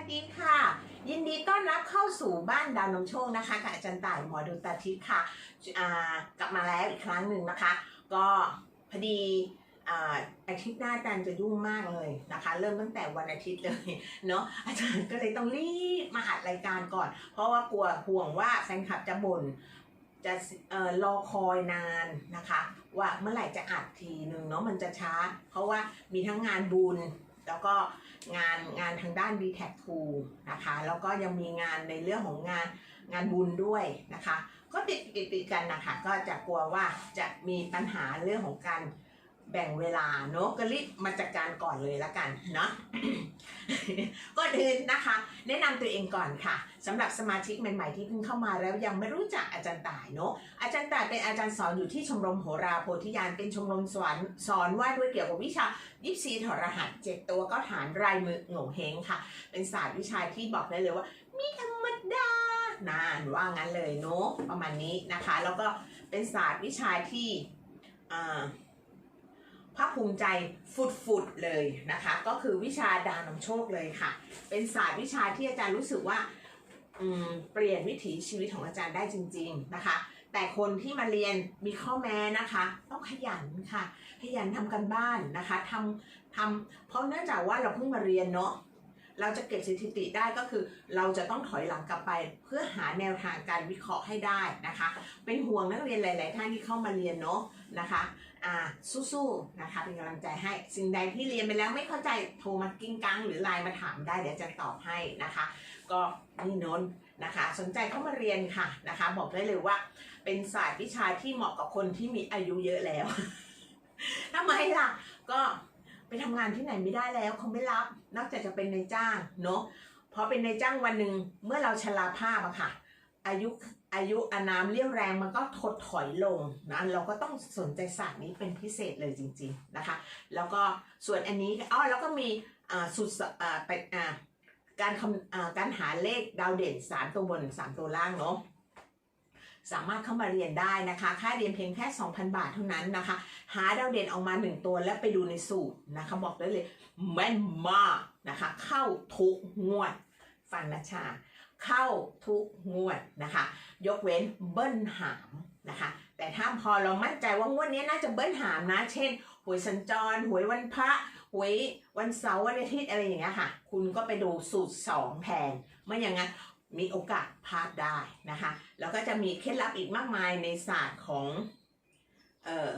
สดีค่ะ ยินดีต้อนรับเข้าสู่บ้านดาวนมโชคนะคะกับอาจารย์ต่ายหมอดูตาทิพย์ค่ะกลับมาแล้วอีกครั้งหนึ่งนะคะ ก็พอดีอาอาทิตย์หน้าอาจารย์จะยุ่งมากเลยนะคะ เริ่มตั้งแต่วันอาทิตย์เลยเนาะอาจารย์ก็เลยต้องรีบมาอัดรายการก่อน เพราะว่ากลัวห่วงว่าแฟนคลับจะบ่นจะเอ่อรอคอยนานนะคะ ว่าเมื่อไหร่จะอัดทีหนึ่งเนาะมันจะช้า เพราะว่ามีทั้งงานบุญแล้วก็ งานงานทางด้าน b t a c 2นะคะ แล้วก็ยังมีงานในเรื่องของงานงานบุญด้วยนะคะ ก็ติดติดติดกันนะคะ ก็จะกลัวว่าจะมีปัญหาเรื่องของการ แบ่งเวลาเนาะก็รีบมาจัดการก่อนเลยละกันเนาะก่อนอื่นนะคะ แนะนำตัวเองก่อนค่ะสำหรับสมาชิกใหม่ๆที่เพิ่งเข้ามาแล้วยังไม่รู้จักอาจารย์ต่ายเนาะอาจารย์ต่ายเป็นอาจารย์สอนอยู่ที่ชมรมโหราโพธิญาณเป็นชมรมสอนสอนว่าด้วยเกี่ยวกับวิชายิปซีถอดรหัสเจ็ดตัวก็ฐานรายมือโง่เฮงค่ะ เป็นศาสตร์วิชาที่บอกได้เลยว่ามีธรรมดานานว่างั้นเลยเนาะประมาณนี้นะคะ แล้วก็เป็นศาสตร์วิชาที่อ่า ภาคภูมิใจฟุดๆเลยนะคะ ก็คือวิชาดาวนำโชคเลยค่ะ เป็นศาสตร์วิชาที่อาจารย์รู้สึกว่าเปลี่ยนวิถีชีวิตของอาจารย์ได้จริง ๆนะคะ แต่คนที่มาเรียนมีข้อแม้นะคะ ต้องขยันค่ะ ขยันทำกันบ้านนะคะทำทำเพราะเนื่องจากว่าเราเพิ่งมาเรียนเนาะ เราจะเก็บสถิติได้ก็คือ เราจะต้องถอยหลังกลับไปเพื่อหาแนวทางการวิเคราะห์ให้ได้นะคะ เป็นห่วงนักเรียนหลาย ๆ ท่านที่เข้ามาเรียนเนาะนะคะอ่าสู้ๆนะคะเป็นกำลังใจให้สิ่งใดที่เรียนไปแล้วไม่เข้าใจโทรมากิ้งกังหรือไลน์มาถามได้เดี๋ยวจะตอบให้นะคะ ก็นี่นนนะคะ สนใจเข้ามาเรียนค่ะนะคะ บอกได้เลยว่า เป็นศาสตร์วิชาที่เหมาะกับคนที่มีอายุเยอะแล้วทำไมล่ะก็ ไปทำงานที่ไหนไม่ได้แล้วเขาไม่รับ นอกจากจะเป็นนายจ้างเนาะเพราะเป็นนายจ้างวันหนึ่งเมื่อเราชราภาพอะค่ะ อายุอายุอานามเรี่ยวแรงมันก็ถดถอยลงนะเราก็ต้องสนใจศาสตร์นี้เป็นพิเศษเลยจริง ๆนะคะ แล้วก็ส่วนอันนี้อ๋อแล้วก็มีอ่าสุดอ่าไปอ่าการคำอ่าการหาเลขดาวเด่นสามตัวบนสามตัวล่างเนาะ สามารถเข้ามาเรียนได้นะคะ ค่าเรียนเพียงแค่ 2,000 บาทเท่านั้นนะคะ หาดาวเด่นออกมา 1 ตัวแล้วไปดูในสูตรนะคะ บอกได้เลยแม่นมากนะคะ เข้าทุกงวด ฟังนะชา เข้าทุกงวดนะคะ ยกเว้นเบิ้ลหามนะคะ แต่ถ้าพอเรามั่นใจว่างวดนี้น่าจะเบิ้ลหามนะ เช่น หวยสัญจร หวยวันพระหวยวันเสาร์วันอาทิตย์อะไรอย่างเงี้ยค่ะ คุณก็ไปดูสูตร 2 แทนไม่อย่างนั้น มีโอกาสพลาดได้นะคะ แล้วก็จะมีเคล็ดลับอีกมากมายในศาสตร์ของ เอ่อ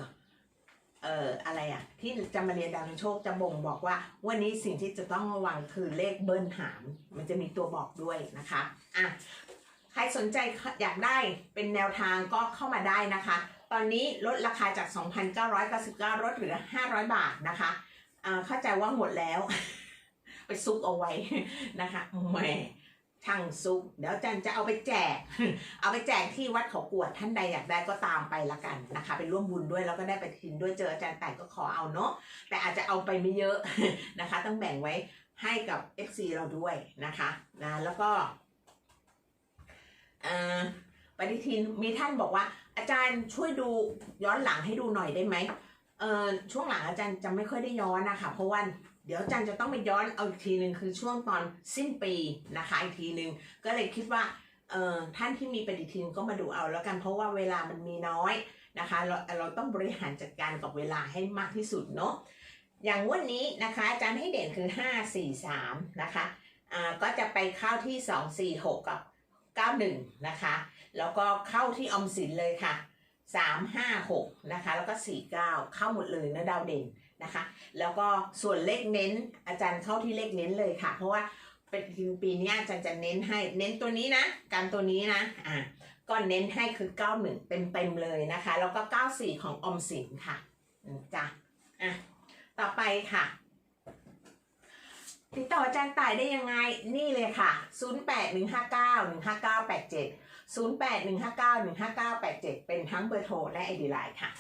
เอ่อ อะไรอะที่จะมาเรียนดาวน์โชคจะบ่งบอกว่า วันนี้สิ่งที่จะต้องระวังคือเลขเบิ้ลหาม มันจะมีตัวบอกด้วยนะคะ อะ ใครสนใจอยากได้เป็นแนวทางก็เข้ามาได้นะคะ ตอนนี้ลดราคาจาก 2,999ลดเหลือ 500 บาทนะคะ อ่า เข้าใจว่าหมดแล้ว ไปซุกเอาไว้นะคะแหม ช่างซุก เดี๋ยวจันจะเอาไปแจก เอาไปแจกที่วัดเขากวดท่านใดอยากได้ก็ตามไปละกันนะคะไปร่วมบุญด้วยแล้วก็ได้ไปทินด้วยเจออาจารย์แต่ก็ขอเอาเนาะแต่อาจจะเอาไปไม่เยอะนะคะ ต้องแบ่งไว้ให้กับ FC เราด้วยนะคะนะแล้วก็อ่าปฏิทินมีท่านบอกว่า อาจารย์ช่วยดูย้อนหลังให้ดูหน่อยได้ไหมเออช่วงหลังอาจารย์จะไม่ค่อยได้ย้อนนะคะเพราะว่า เดี๋ยวจารย์จะต้องไปย้อนเอาอีกทีหนึ่งคือช่วงตอนสิ้นปีนะคะอีกทีหนึ่งก็เลยคิดว่าเออท่านที่มีปฏิทินก็มาดูเอาแล้วกันเพราะว่าเวลามันมีน้อยนะคะ เราเราต้องบริหารจัดการกับเวลาให้มากที่สุดเนาะอย่างวันนี้นะคะอาจารย์ให้เด่นคือ 5 4 3นะคะอ่าก็จะไปเข้าที่ 2 4 6 กับ 91นะคะแล้วก็เข้าที่ออมสินเลยค่ะ 3 5 6นะคะแล้วก็ 4 9 เข้าหมดเลยนะดาวเด่น นะคะ แล้วก็ส่วนเลขเน้นอาจารย์เข้าที่เลขเน้นเลยค่ะ เพราะว่าเป็นปีนี้อาจารย์จะเน้นให้เน้นตัวนี้นะ การตัวนี้นะอ่าก็เน้นให้คือ 91เต็มเต็มเลยนะคะ แล้วก็ 94 ของอมสินค่ะจ้ะอะต่อไปค่ะติดต่ออาจารย์ต่ายได้ยังไง นี่เลยค่ะ 0815915987 0815915987 เป็นทั้งเบอร์โทรและไอดีไลน์ค่ะ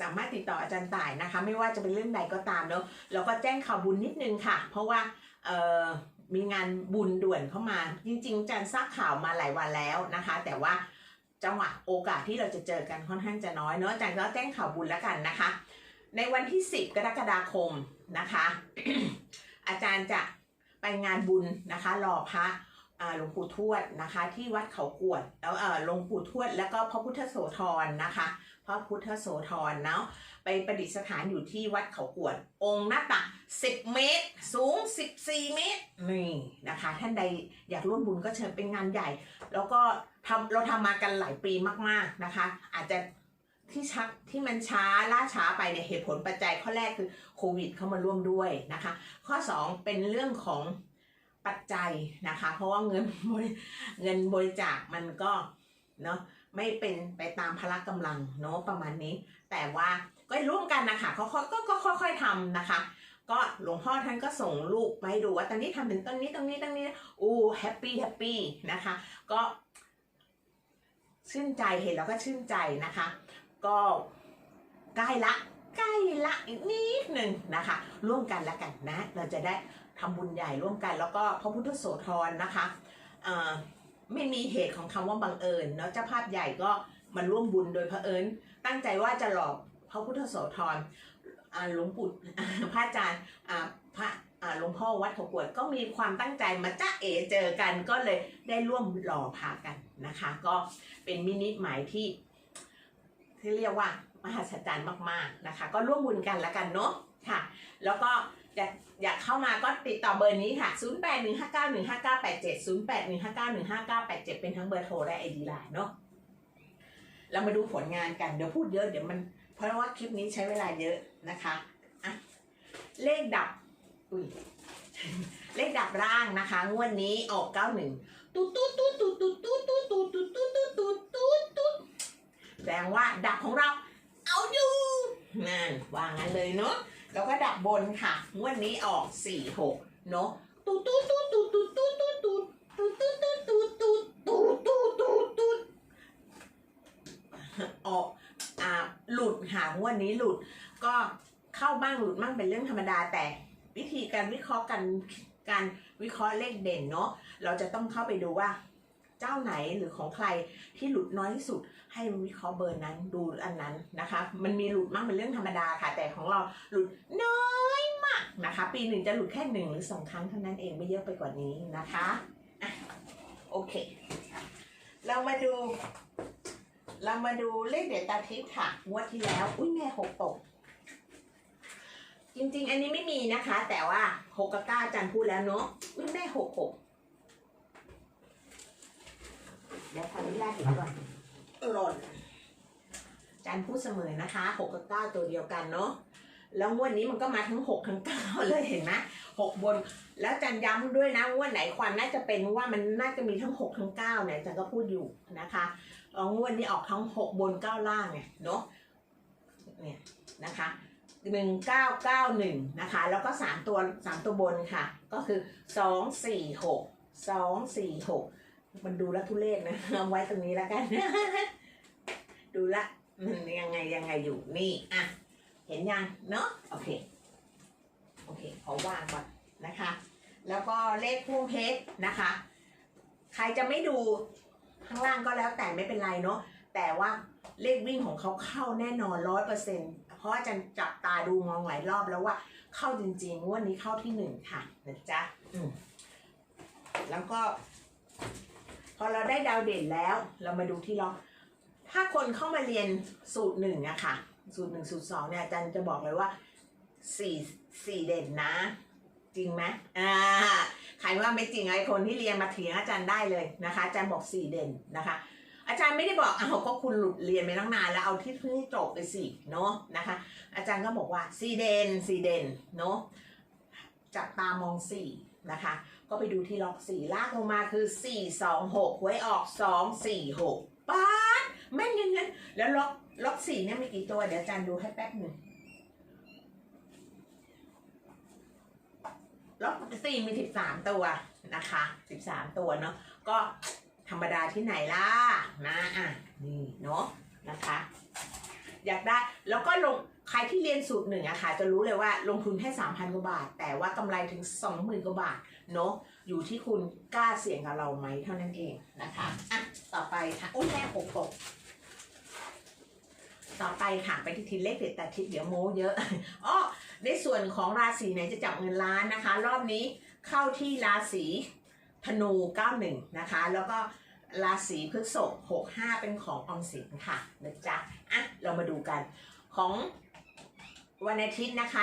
สามารถติดต่ออาจารย์ต่ายนะคะ ไม่ว่าจะเป็นเรื่องใดก็ตามเนาะแล้วก็แจ้งข่าวบุญนิดนึงค่ะ เพราะว่าเอ่อมีงานบุญด่วนเข้ามา จริงๆอาจารย์ทราบข่าวมาหลายวันแล้วนะคะ แต่ว่าจังหวะโอกาสที่เราจะเจอกันค่อนข้างจะน้อยเนาะอาจารย์ก็แจ้งข่าวบุญแล้วกันนะคะ ในวันที่ 10 กรกฎาคมนะคะ อาจารย์จะไปงานบุญนะคะรอพระ หลวงปู่ทวดนะคะ ที่วัดเขากวดแล้วหลวงปู่ทวดแล้วก็พระพุทธโสธรนะคะพระพุทธโสธรเนาะไปประดิษฐานอยู่ที่วัดเขากวด องค์หน้าตัก10 เมตร สูง 14 เมตรนี่นะคะ ท่านใดอยากร่วมบุญก็เชิญเป็นงานใหญ่ แล้วก็ทำเราทำมากันหลายปีมากๆนะคะ อาจจะที่ชักที่มันช้าล่าช้าไปเนี่ยเหตุผลปัจจัยข้อแรกคือโควิดเข้ามาร่วมด้วยนะคะ ข้อ 2 เป็นเรื่องของ ปัจจัยนะคะ เพราะว่าเงินบริเงินบริจาคมันก็เนาะไม่เป็นไปตามพละกำลังเนาะประมาณนี้ แต่ว่าก็ร่วมกันนะคะเขาก็ก็ค่อยๆทำนะคะ ก็หลวงพ่อท่านก็ส่งรูปมาให้ดูว่าตอนนี้ทำถึงตรงนี้ตรงนี้ตรงนี้อู้แฮปปี้แฮปปี้นะคะ ก็ชื่นใจเห็นแล้วก็ชื่นใจนะคะ ก็ใกล้ละใกล้ละอีกนิดหนึ่งนะคะ ร่วมกันแล้วกันนะ เราจะได้ ทำบุญใหญ่ร่วมกัน แล้วก็พระพุทธโสธรนะคะไม่มีเหตุของคำว่าบังเอิญเนาะเจ้าภาพใหญ่ก็มาร่วมบุญโดยพระเผอิญตั้งใจว่าจะหลอกพระพุทธโสธรหลวงปู่พระอาจารย์พระหลวงพ่อวัดขกวดก็มีความตั้งใจมาจ้าเอเจอกันก็เลยได้ร่วมหล่อพากันนะคะ ก็เป็นมินิหมายที่ ที่เรียกว่ามหัศจรรย์มากๆนะคะ ก็ร่วมบุญกันล้วกันเนาะค่ะ แล้วก็ อยากอยากเข้ามาก็ติดต่อเบอร์นี้ค่ะ 0 8 1 5 9 1 5 9 8 7 0 8 1 5 9 1 5 9 8 7 เป็นทั้งเบอร์โทรและไอดีไลน์เนาะ เรามาดูผลงานกัน เดี๋ยวพูดเยอะเดี๋ยวมัน เพราะว่าคลิปนี้ใช้เวลาเยอะนะคะอะเลขดับ อุ้ย เลขดับร่างนะคะ งวดนี้ออก 91ตุ๊ดตุ๊ดตุ๊ดตุ๊ดตุ๊ดตุ๊ดตุ๊ดตุ๊ดตุ๊ดตุ๊ดตุ๊ดตุ๊ดตุ๊ดแสดงว่าดับของเรา เอาอยู่นั่นวางั้นเลยเนาะ แล้วก็ดับบนค่ะงวดนี้ออกสี่หกเนาะตูดตูดตูดตูดตูดตูดตูดตูดตูตูตูตูตูตูตูตูออกอ่าหลุดค่ะงวดนี้หลุด ก็เข้าบ้างหลุดบ้างเป็นเรื่องธรรมดาแต่วิธีการวิเคราะห์กันการวิเคราะห์เลขเด่นเนาะเราจะต้องเข้าไปดูว่า เจ้าไหนหรือของใครที่หลุดน้อยที่สุด ให้วิเคราะห์เบอร์นั้นดูอันนั้นนะคะ มันมีหลุดมากเป็นเรื่องธรรมดาค่ะ แต่ของเราหลุดน้อยมากนะคะ ปีหนึ่งจะหลุดแค่หนึ่งหรือสองครั้งเท่านั้นเองไม่เยอะไปกว่านี้นะคะอะโอเค เรามาดู เรามาดูเลขเด็ดตาทิพย์ค่ะงวดที่แล้วอุ้ยแม่หกตกจริงๆ อันนี้ไม่มีนะคะ แต่ว่าหกกับเก้าจันพูดแล้วเนาะอุ้ยแม่หกหก เดี๋ยวขออนุญาตดูก่อนหล่นจันพูดเสมอนะคะหกกับเก้าตัวเดียวกันเนาะแล้วงวดนี้มันก็มาทั้งหกทั้งเก้าเลยเห็นไหมหกบน แล้วจันย้ำด้วยนะงวดไหนความน่าจะเป็นว่ามันน่าจะมีทั้งหกทั้งเก้าเนี่ยจันก็พูดอยู่นะคะองวดนี้ออกทั้งหกบนเก้าล่างเนี่ยเนาะเนี่ยนะคะหนึ่งเก้าเก้าหนึ่งนะคะ แล้วก็สามตัวสามตัวบนค่ะ ก็คือสองสี่หกสองสี่หก มันดูแลวทุเรศนะเอาไว้ตรงนี้แล้วกัน ดูละ มันยังไงยังไงอยู่นี่อะเห็นยังเนาะโอเคโอเคขอวางก่อนนะคะ แล้วก็เลขพ่วงเพชรนะคะ ใครจะไม่ดูข้างล่างก็แล้วแต่ไม่เป็นไรเนาะแต่ว่าเลขวิ่งของเขาเข้าแน่นอนร้อยเปอร์เซ็นเพราะว่าจะจับตาดูมองหลายรอบแล้วว่าเข้าจริงๆงวันนี้เข้าที่หนึ่งค่ะนะจ๊ะแล้วก็ อเราได้ดาวเด่นแล้ว เรามาดูที่ล็อก ถ้าคนเข้ามาเรียนสูตรหนึ่งอะค่ะ สูตรหนึ่งสูตรสองเนี่ยอาจารย์จะบอกเลยว่าสี่สี่เด่นนะ จริงไหมอ่าใครว่าไม่จริงไอ้คนที่เรียนมาเถียงอาจารย์ได้เลยนะคะ อาจารย์บอกสี่เด่นนะคะ อาจารย์ไม่ได้บอกเอาก็คุณหลุดเรียนไปตั้งนานแล้วเอาที่เพิ่งจบไปสี่เนาะนะคะ อาจารย์ก็บอกว่าสี่เด่นสี่เด่นเนาะจับตามองสี่ นะคะ ก็ไปดูที่ล็อกสี่ลากลงมาคือสี่สองหกไว้ออกสองสี่หกป๊าดแม่นยังไงแล้วล็อกล็อกสี่เนี่ยมีกี่ตัว เดี๋ยวอาจารย์ดูให้แป๊บหนึ่งล็อกสี่มีสิบสามตัวนะคะสิบสามตัวเนาะก็ธรรมดาที่ไหนล่ะนะอะนี่เนาะนะคะ อยากได้แล้วก็ลง ใครที่เรียนสูตรหนึ่งอะค่ะจะรู้เลยว่าลงทุนแค่สามพันกว่าบาท แต่ว่ากำไรถึงสองหมื่นกว่าบาทเนอะอยู่ที่คุณกล้าเสี่ยงกับเราไหมเท่านั้นเองนะคะอะต่อไปค่ะอุ้ยแม่หกตกต่อไปค่ะไปที่ทีเลขเด็ดแต่ทิศเดี๋ยวโม้เยอะอ้อในส่วนของราศีไหนจะจับเงินล้านนะคะ รอบนี้เข้าที่ราศีธนู 91 นะคะ แล้วก็ราศีพฤษภ65 เป็นของออมสินค่ะนะจ๊ะอะเรามาดูกันของ วันอาทิตย์นะคะ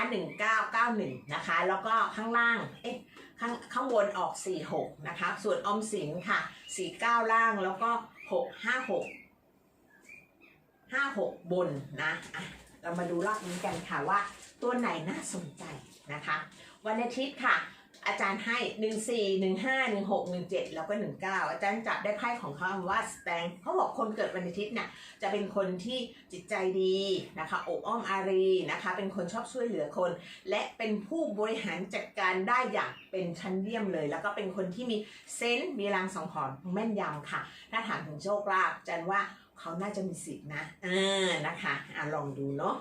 1991 นะคะ แล้วก็ข้างล่าง เอ๊ะ ข้างข้างบนออก 46 นะคะ ส่วนอมสินค่ะ 49 ล่างแล้วก็ 656 56 บนนะะเรามาดูรอบนี้กันค่ะว่าตัวไหนน่าสนใจนะคะ วันอาทิตย์ค่ะ อาจารย์ให้1 4 1 5 1 6 1 7แล้วก็19อาจารย์จับได้ไพ่ของเขาว่าสแตงเขาบอกคนเกิดวันอาทิตย์เนี่ยจะเป็นคนที่จิตใจดีนะคะอบอ้อมอารีนะคะ เป็นคนชอบช่วยเหลือคน และเป็นผู้บริหารจัดการได้อย่างเป็นชั้นเยี่ยมเลย แล้วก็เป็นคนที่มีเซนส์มีรางสังหรณ์แม่นยำค่ะ ถ้าถามถึงโชคลาภอาจันว่าเขาน่าจะมีสิทธินะเออนะคะอะลองดูเนาะ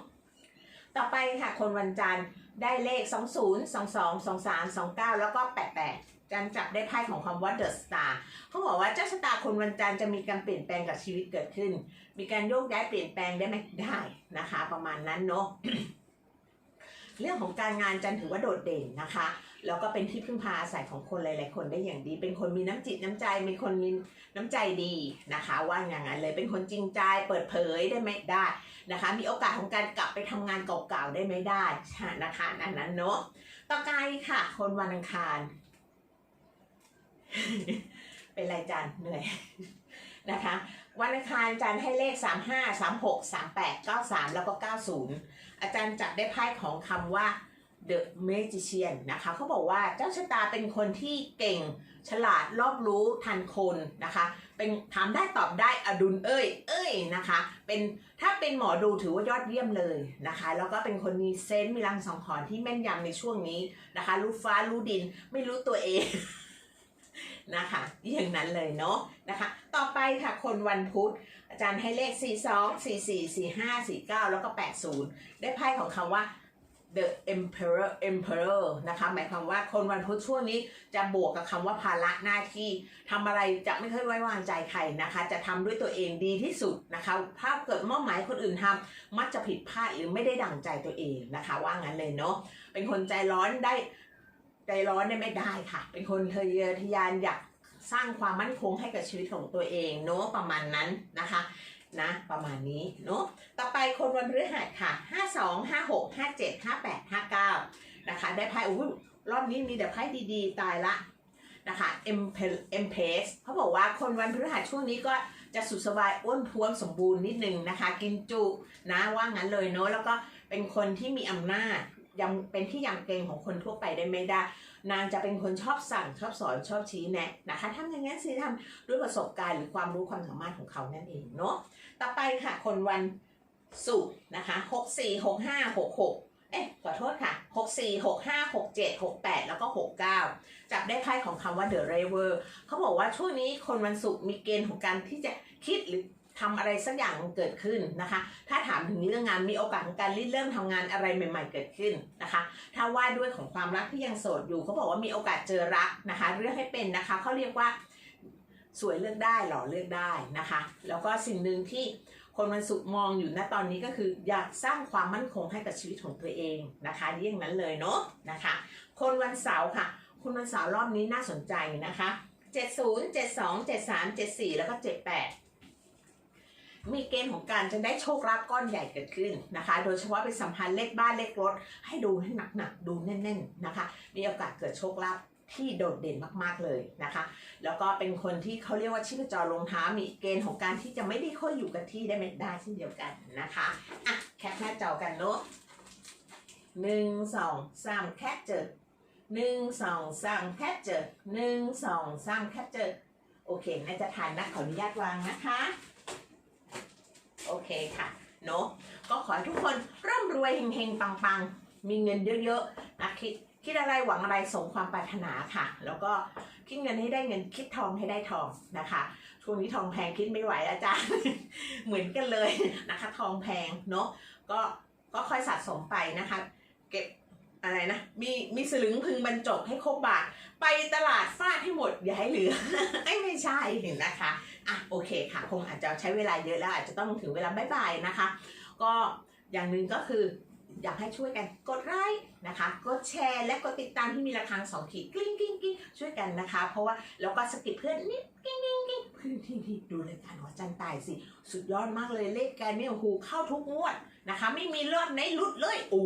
ต่อไปค่ะคนวันจันทร์ได้เลข 20 22 23 29 แล้วก็ 88 จันจับได้ไพ่ของคำว่า The Star เขาบอกว่าเจ้าชะตาคนวันจันทร์จะมีการเปลี่ยนแปลงกับชีวิตเกิดขึ้น มีการโยกย้ายเปลี่ยนแปลงได้ไหมได้นะคะ ประมาณนั้นเนาะเรื่องของการงานจันถือว่าโดดเด่นนะคะ แล้วก็เป็นที่พึ่งพาอาศัยของคนหลาย ๆ คนได้อย่างดี เป็นคนมีน้ำจิตน้ำใจ เป็นคนมีน้ำใจดีนะคะ ว่าอย่างนั้นเลยเป็นคนจริงใจเปิดเผยได้ไหมได้นะคะ มีโอกาสของการกลับไปทำงานเก่า ๆ ได้ไหมได้นะคะนั่นนั้นเนาะต่อไปค่ะ คนวันอังคาร เป็นไรจันเหนื่อยนะคะวันอังคารอาจารย์ให้เลข 3 5 3 6 3 8 9 3 แล้วก็ 90 อาจารย์จับได้ไพ่ของคำว่า The Magician นะคะเขาบอกว่าเจ้าชะตาเป็นคนที่เก่งฉลาดรอบรู้ทันคนนะคะ เป็นถามได้ตอบได้อดุลเอ้ย เอ้ยนะคะ เป็นถ้าเป็นหมอดูถือว่ายอดเยี่ยมเลยนะคะ แล้วก็เป็นคนมีเซนส์มีรังสังหรณ์ที่แม่นยำในช่วงนี้นะคะ รู้ฟ้ารู้ดินไม่รู้ตัวเองนะคะอย่างนั้นเลยเนาะนะคะ ต่อไปค่ะคนวันพุธ อาจารย์ให้เลข 42 44 45 49 แล้วก็ 80 ได้ไพ่ของคำว่า the emperor emperor นะคะ หมายความว่าคนวันพุธช่วงนี้จะบวกกับคำว่าภาระหน้าที่ทำอะไรจะไม่ค่อยไว้วางใจใครนะคะ จะทำด้วยตัวเองดีที่สุดนะคะ ถ้าเกิดมอบหมายคนอื่นทำมักจะผิดพลาดหรือไม่ได้ดั่งใจตัวเองนะคะ ว่างั้นเลยเนาะ เป็นคนใจร้อนได้ใจร้อนเนี่ยไม่ได้ค่ะ เป็นคนทะเยอทะยานอยากสร้างความมั่นคงให้กับชีวิตของตัวเองเนาะประมาณนั้นนะคะ นะ ประมาณนี้เนาะต่อไปคนวันพฤหัสค่ะ 52 56 57 58 59 นะคะ ได้ไพ่อุ้ยรอบนี้มีแต่ไพ่ดีๆ ตายละนะคะ M M p a c e เขาบอกว่าคนวันพฤหัสช่วงนี้ก็จะสุขสบายอ้วนท้วมสมบูรณ์นิดนึงนะคะ กินจุนะว่างั้นเลยเนาะแล้วก็เป็นคนที่มีอำนาจ ยังเป็นที่ยำเกรงของคนทั่วไปได้ไม่ได้ นางจะเป็นคนชอบสั่งชอบสอนชอบชี้แนะนะคะทำอย่างนี้นสิทำด้วยประสบการณ์หรือความรู้ความสามารถของเขานั่นเองเนาะต่อไปค่ะคนวันศุกร์นะคะหกสี่หกห้าหกหกเอ๊ะขอโทษค่ะหกสี่หกห้าหกเจ็ดหกแปดแล้วก็หกเก้าจับได้ไพ่ของคำว่า the river เขาบอกว่าช่วงนี้คนวันศุกร์มีเกณฑ์ของการที่จะคิดหรือ ทำอะไรสักอย่างเกิดขึ้นนะคะ ถ้าถามถึงเรื่องงานมีโอกาสของการริเริ่มทำงานอะไรใหม่ ๆ เกิดขึ้นนะคะ ถ้าว่าด้วยของความรักที่ยังโสดอยู่เขาบอกว่ามีโอกาสเจอรักนะคะ เลือกให้เป็นนะคะเขาเรียกว่าสวยเลือกได้หล่อเลือกได้นะคะ แล้วก็สิ่งหนึ่งที่คนวันศุกร์มองอยู่ณตอนนี้ก็คืออยากสร้างความมั่นคงให้กับชีวิตของตัวเองนะคะเยี่ยงนั้นเลยเนาะนะคะ คนวันเสาร์ค่ะ คนวันเสาร์รอบนี้น่าสนใจนะคะ 70 72 73 74 แล้วก็ 78 มีเกณฑ์ของการจะได้โชคลาภก้อนใหญ่เกิดขึ้นนะคะ โดยเฉพาะเป็นสัมพันธ์เลขบ้านเลขรถ ให้ดูให้หนักๆดูแน่น ๆนะคะ มีโอกาสเกิดโชคลาภที่โดดเด่นมากๆเลยนะคะ แล้วก็เป็นคนที่เขาเรียกว่าชีพจรลงเท้ามีเกณฑ์ของการที่จะไม่ได้ค่อยอยู่กับที่ได้ไม่ได้เช่นเดียวกันนะคะอะแคปหน้าจอกันเนาะหนึ่งสองสามแคปเจอหนึ่งสองสามแคปเจอหนึ่งสองสามแคปเจอโอเคน่าจะทานนะขออนุญาตวางนะคะ เคค่ะเนาะก็ขอให้ทุกคนร่ำรวยเฮงๆ ปังๆ มีเงินเยอะๆนะคิดคิดอะไรหวังอะไรสมความปรารถนาค่ะ แล้วก็คิดเงินให้ได้เงินคิดทองให้ได้ทองนะคะช่วงนี้ทองแพงคิดไม่ไหวแล้วจ้าเหมือนกันเลยนะคะ ทองแพงเนาะก็ก็ค่อยสะสมไปนะคะ เก็บอะไรนะมีมีสลึงพึงบรรจบให้ครบบาท ไปตลาดฟาดให้หมดอย่าให้เหลือไอ้ไม่ใช่นะคะ อะโอเคค่ะ คงอาจจะใช้เวลาเยอะแล้วอาจจะต้องถึงเวลาบ๊ายบายนะคะ ก็อย่างหนึ่งก็คืออยากให้ช่วยกันกดไลค์นะคะ กดแชร์ และกดติดตามที่มีระฆังสองขีดกลิ้งกลิ้งกลิ้งช่วยกันนะคะ เพราะว่าแล้วก็สกิดเพื่อนนิดกลิ้งกลิ้งกลิ้งเพื่อนที่ที่ดูรายการหัวจันตายสิ สุดยอดมากเลยเลขแกเนี่ยโอ้โหเข้าทุกงวดนะคะ ไม่มีรอดไหนหลุดเลยโอ้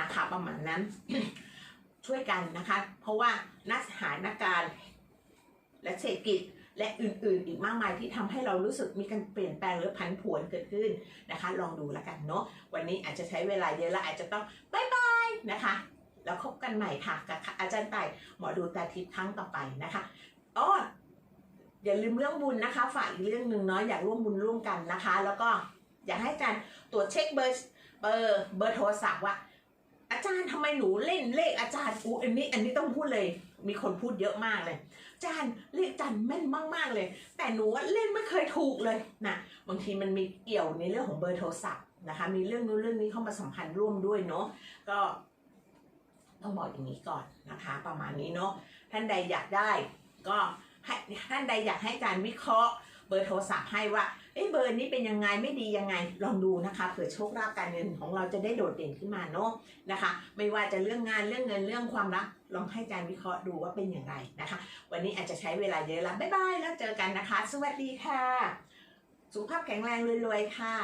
นะคะ ประมาณนั้น ช่วยกันนะคะ เพราะว่านักสถานการณ์และเศรษฐกิจ และอื่นๆ อีกมากมายที่ทำให้เรารู้สึกมีการเปลี่ยนแปลงหรือผันผวนเกิดขึ้นนะคะ ลองดูแล้วกันเนาะวันนี้อาจจะใช้เวลาเยอะและอาจจะต้องบายบายนะคะ แล้วพบกันใหม่ค่ะกับอาจารย์ไต่หมอดูตาทิพย์ครั้งต่อไปนะคะอ้ออย่าลืมเรื่องบุญนะคะฝากอีกเรื่องหนึ่งเนาะอยากร่วมบุญร่วมกันนะคะ แล้วก็อยากให้อาจารย์ตรวจเช็คเบอร์เบอร์เบอร์โทรศัพท์ว่าอาจารย์ทำไมหนูเล่นเลขอาจารย์อูอันนี้อันนี้ต้องพูดเลย มีคนพูดเยอะมากเลย จานเลขอาจานแม่นมาก ๆ เลย แต่หนูเล่นไม่เคยถูกเลยนะบางทีมันมีเกี่ยวในเรื่องของเบอร์โทรศัพท์นะคะมีเรื่องนู้นเรื่องนี้เข้ามาสัมพันธ์ร่วมด้วยเนาะก็ต้องบอกอย่างนี้ก่อนนะคะ ประมาณนี้เนาะท่านใดอยากได้ก็ให้ท่านใดอยากให้กาจารวิเคราะห์เบอร์โทรศัพท์ให้ว่า เอ้เบอร์นี้เป็นยังไงไม่ดียังไงลองดูนะคะเผื่อโชคลาภการเงินของเราจะได้โดดเด่นขึ้นมาเนาะนะคะ ไม่ว่าจะเรื่องงานเรื่องเงินเรื่องความรักลองให้อาจารย์วิเคราะห์ดูว่าเป็นอย่างไรนะคะ วันนี้อาจจะใช้เวลาเยอะแล้วบ๊ายบายแล้วเจอกันนะคะ สวัสดีค่ะ สุขภาพแข็งแรงรวยๆค่ะ